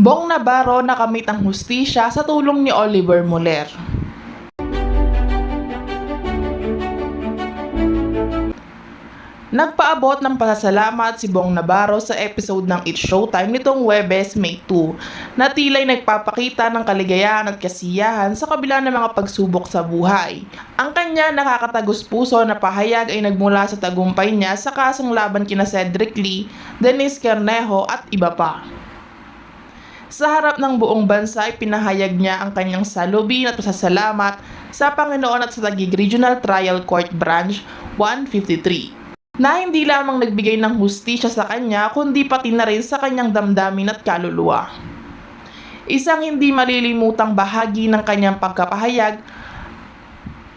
Bong Navarro nakamit ang hustisya sa tulong ni Oliver Muller. Nagpaabot ng pasasalamat si Bong Navarro sa episode ng It's Showtime nitong Webes, May 2 na tila'y nagpapakita ng kaligayahan at kasiyahan sa kabila ng mga pagsubok sa buhay. Ang kanya nakakatagos puso na pahayag ay nagmula sa tagumpay niya sa kasong laban kina Cedric Lee, Denise Carnejo at iba pa. Sa harap ng buong bansa ay pinahayag niya ang kanyang salubin at pasasalamat sa Panginoon at sa Taguig Regional Trial Court Branch 153 na hindi lamang nagbigay ng hustisya sa kanya kundi pati na rin sa kanyang damdamin at kaluluwa. Isang hindi malilimutang bahagi ng kanyang pagkapahayag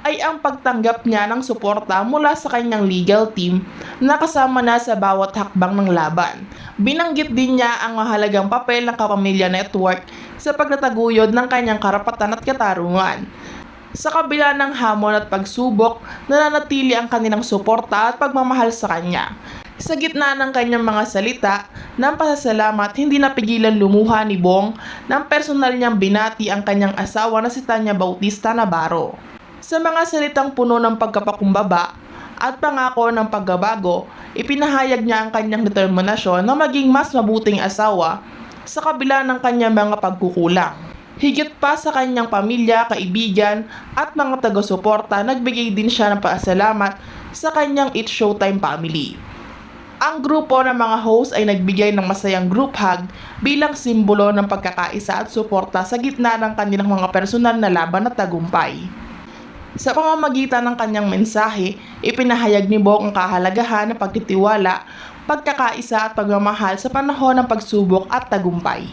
ay ang pagtanggap niya ng suporta mula sa kanyang legal team na kasama na sa bawat hakbang ng laban. Binanggit din niya ang mahalagang papel ng Kapamilya Network sa pagtataguyod ng kanyang karapatan at katarungan. Sa kabila ng hamon at pagsubok, nananatili ang kanilang suporta at pagmamahal sa kanya. Sa gitna ng kanyang mga salita ng pasasalamat, hindi napigilan lumuha ni Bong nang personal niyang binati ang kanyang asawa na si Tanya Bautista Navarro. Sa mga salitang puno ng pagkapakumbaba at pangako ng pagbabago, ipinahayag niya ang kanyang determinasyon na maging mas mabuting asawa sa kabila ng kanyang mga pagkukulang. Higit pa sa kanyang pamilya, kaibigan at mga taga-suporta, nagbigay din siya ng paasalamat sa kanyang It's Showtime family. Ang grupo ng mga host ay nagbigay ng masayang group hug bilang simbolo ng pagkakaisa at suporta sa gitna ng kanilang mga personal na laban at tagumpay. Sa pamamagitan ng kanyang mensahe, ipinahayag ni Bong ang kahalagahan ng pagtitiwala, pagkakaisa at pagmamahal sa panahon ng pagsubok at tagumpay.